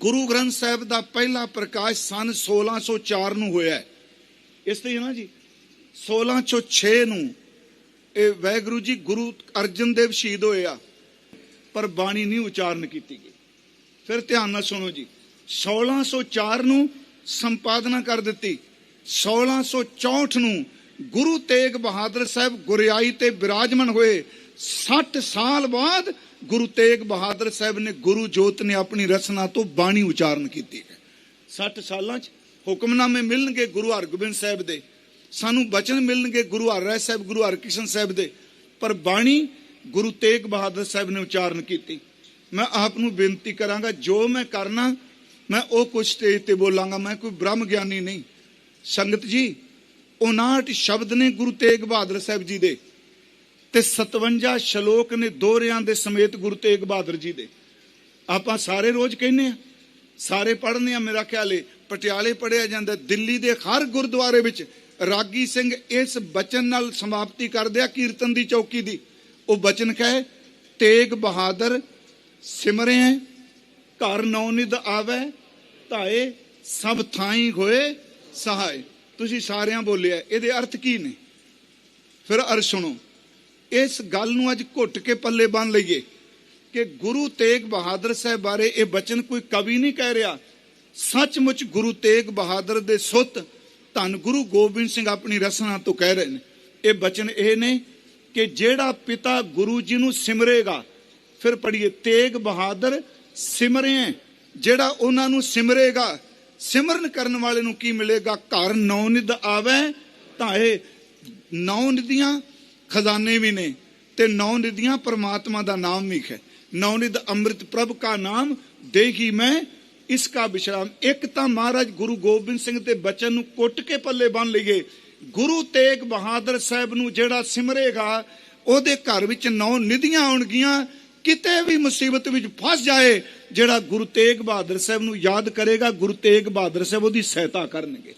ਗੁਰੂ ਗ੍ਰੰਥ ਸਾਹਿਬ ਦਾ ਪਹਿਲਾ ਪ੍ਰਕਾਸ਼ ਸਨ 1604 ਨੂੰ ਹੋਇਆ ਇਸ ਤੇ ਹੀ ਨਾ ਜੀ? 1606 ਨੂੰ ਇਹ ਵੈਗੁਰੂ ਜੀ ਗੁਰੂ ਅਰਜਨ ਦੇਵ ਸ਼ਹੀਦ ਹੋਏ ਆ, ਪਰ ਬਾਣੀ ਨਹੀਂ ਉਚਾਰਨ ਕੀਤੀ ਗਈ। ਫਿਰ ਧਿਆਨ ਨਾਲ ਸੁਣੋ ਜੀ 1604 ਨੂੰ ਸੰਪਾਦਨਾ ਕਰ ਦਿੱਤੀ। 1664 ਨੂੰ ਗੁਰੂ ਤੇਗ ਬਹਾਦਰ ਸਾਹਿਬ ਗੁਰਿਆਈ ਤੇ ਬਿਰਾਜਮਨ ਹੋਏ। 60 ਸਾਲ ਬਾਅਦ ਗੁਰੂ ਤੇਗ ਬਹਾਦਰ ਸਾਹਿਬ ਨੇ ਗੁਰੂ ਜੋਤ ਨੇ ਆਪਣੀ ਰਚਨਾ ਤੋਂ ਬਾਣੀ ਉਚਾਰਨ ਕੀਤੀ ਹੈ। 60 ਸਾਲਾਂ 'ਚ ਹੁਕਮਨਾਮੇ ਮਿਲਣਗੇ ਗੁਰੂ ਹਰਗੋਬਿੰਦ ਸਾਹਿਬ ਦੇ। ਸਾਨੂੰ ਬਚਨ ਮਿਲਣਗੇ ਗੁਰੂ ਹਰਿ ਸਾਹਿਬ, ਗੁਰੂ ਹਰਕ੍ਰਿਸ਼ਨ ਸਾਹਿਬ ਦੇ। ਪਰ ਬਾਣੀ ਗੁਰੂ ਤੇਗ ਬਹਾਦਰ ਸਾਹਿਬ ਨੇ ਉਚਾਰਨ ਕੀਤੀ। ਮੈਂ ਆਪ ਨੂੰ ਬੇਨਤੀ ਕਰਾਂਗਾ, ਜੋ ਮੈਂ ਕਰਨਾ, ਮੈਂ ਉਹ ਕੁਝ ਸਟੇਜ ਤੇ ਬੋਲਾਂਗਾ, ਮੈਂ ਕੋਈ ਬ੍ਰਹਮ ਗਿਆਨੀ ਨਹੀਂ। ਸੰਗਤ ਜੀ 59 ਸ਼ਬਦ ਨੇ ਗੁਰੂ ਤੇਗ ਬਹਾਦਰ ਸਾਹਿਬ ਜੀ ਦੇ। ਤੇ 57 ਸ਼ਲੋਕ ਨੇ ਦੋਹਰਿਆਂ ਦੇ ਸਮੇਤ ਗੁਰੂ ਤੇਗ ਬਹਾਦਰ ਜੀ ਦੇ। ਆਪਾਂ ਸਾਰੇ ਰੋਜ਼ ਕਹਿੰਨੇ ਆ ਸਾਰੇ ਪੜ੍ਹਨੇ ਆ ਮੇਰਾ ਖਿਆਲ ਏ, ਪਟਿਆਲੇ ਪੜਿਆ ਜਾਂਦਾ, ਦਿੱਲੀ ਦੇ ਹਰ ਗੁਰਦੁਆਰੇ ਵਿੱਚ ਰਾਗੀ ਸਿੰਘ ਇਸ ਬਚਨ ਨਾਲ ਸਮਾਪਤੀ ਕਰਦੇ ਆ, ਕੀਰਤਨ ਦੀ ਚੌਕੀ ਦੀ। ਉਹ ਬਚਨ ਕਹੇ, ਤੇਗ ਬਹਾਦਰ, ਸਿਮਰੇ ਘਰ ਨੌ ਨੌਨਿਦ ਆਵੇ, ਧਾਏ, ਸਭ ਥਾਈ ਹੋਏ, ਸਹਾਏ। ਤੁਸੀਂ ਸਾਰਿਆਂ ਬੋਲਿਆ, ਇਹਦੇ ਅਰਥ ਕੀ ਨੇ? ਫਿਰ ਅਰ ਸੁਣੋ। ਇਸ ਗੱਲ ਨੂੰ ਅੱਜ ਘੁੱਟ ਕੇ ਪੱਲੇ ਬੰਨ ਲਈਏ ਕਿ ਗੁਰੂ ਤੇਗ ਬਹਾਦਰ ਸਾਹਿਬ ਬਾਰੇ ਇਹ ਬਚਨ ਕੋਈ ਕਵੀ ਨਹੀਂ ਕਹਿ ਰਿਹਾ। ਸੱਚਮੁੱਚ ਗੁਰੂ ਤੇਗ ਬਹਾਦਰ ਦੇ ਸੁੱਤ ਧੰਨ ਗੁਰੂ ਗੋਬਿੰਦ ਸਿੰਘ ਆਪਣੀ ਰਸਨਾ ਤੋਂ ਕਹਿ ਰਹੇ ਨੇ। ਇਹ ਬਚਨ ਇਹ ਨੇ ਕਿ ਜਿਹੜਾ ਪਿਤਾ ਗੁਰੂ ਜੀ ਨੂੰ ਸਿਮਰੇਗਾ, ਫਿਰ ਪੜ੍ਹੀਏ ਤੇਗ ਬਹਾਦਰ ਸਿਮਰੇ ਜਿਹੜਾ ਉਹਨਾਂ ਨੂੰ ਸਿਮਰੇਗਾ, ਸਿਮਰਨ ਕਰਨ ਵਾਲੇ ਨੂੰ ਕੀ ਮਿਲੇਗਾ? ਘਰ ਨੌ ਨੌਨਿਦ ਆਵੇ, ਤਾਂ ਇਹ ਨੌ ਨਿਧੀਆਂ ਖਜ਼ਾਨੇ ਵੀ ਨੇ ਤੇ ਨੌ ਨਿਧੀਆਂ ਪਰਮਾਤਮਾ ਦਾ ਨਾਮ ਵੀ ਹੈ। ਨੌ ਨਿਧ ਅੰਮ੍ਰਿਤ ਪ੍ਰਭ ਕਾ ਨਾਮ ਦੇਗੀ ਮੈਂ, ਇਸ ਕਾ ਵਿਸ਼ਰਾਮ ਇੱਕ ਤਾਂ ਮਹਾਰਾਜ ਗੁਰੂ ਗੋਬਿੰਦ ਸਿੰਘ ਦੇ ਬਚਨ ਨੂੰ ਕੁੱਟ ਕੇ ਪੱਲੇ ਬੰਨ ਲਈਏ। ਗੁਰੂ ਤੇਗ ਬਹਾਦਰ ਸਾਹਿਬ ਨੂੰ ਜਿਹੜਾ ਸਿਮਰੇਗਾ, ਉਹਦੇ ਘਰ ਵਿੱਚ ਨੌ ਨਿਧੀਆਂ ਆਉਣਗੀਆਂ, ਕਿਤੇ ਵੀ ਮੁਸੀਬਤ ਵਿੱਚ ਫਸ ਜਾਏ, ਜਿਹੜਾ ਗੁਰੂ ਤੇਗ ਬਹਾਦਰ ਸਾਹਿਬ ਨੂੰ ਯਾਦ ਕਰੇਗਾ, ਗੁਰੂ ਤੇਗ ਬਹਾਦਰ ਸਾਹਿਬ ਉਹਦੀ ਸਹਾਇਤਾ ਕਰਨਗੇ।